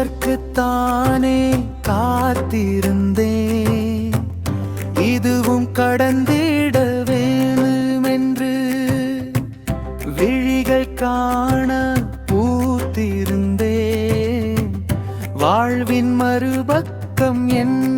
இதற்குத்தானே காத்திருந்தேன். இதுவும் கடந்திட வேணுமென்று விழிகள் காண பூத்திருந்தேன். வாழ்வின் மறுபக்கம் என்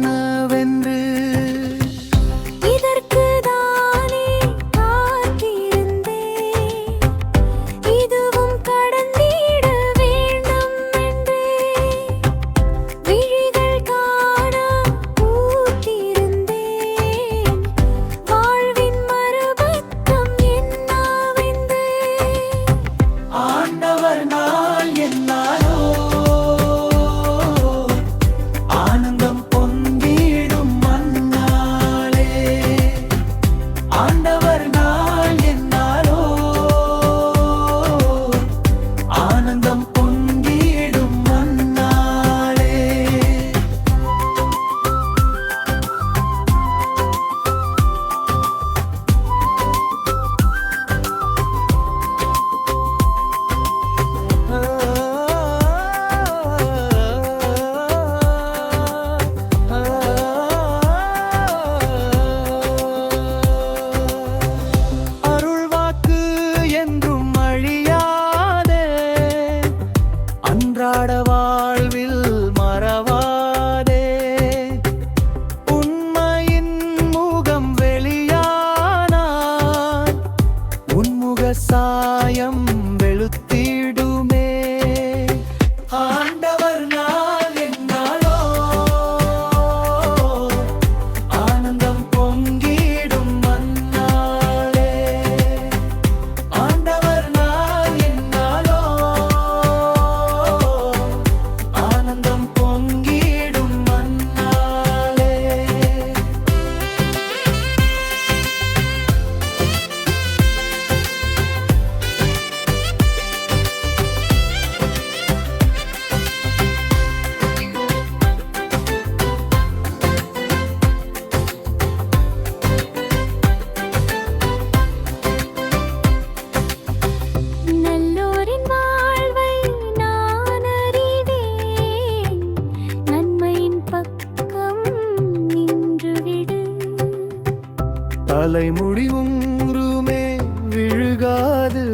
தலைமுடி ஒன்றுமே விழுகாது.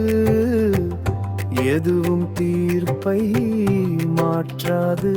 எதுவும் தீர்ப்பை மாற்றாது.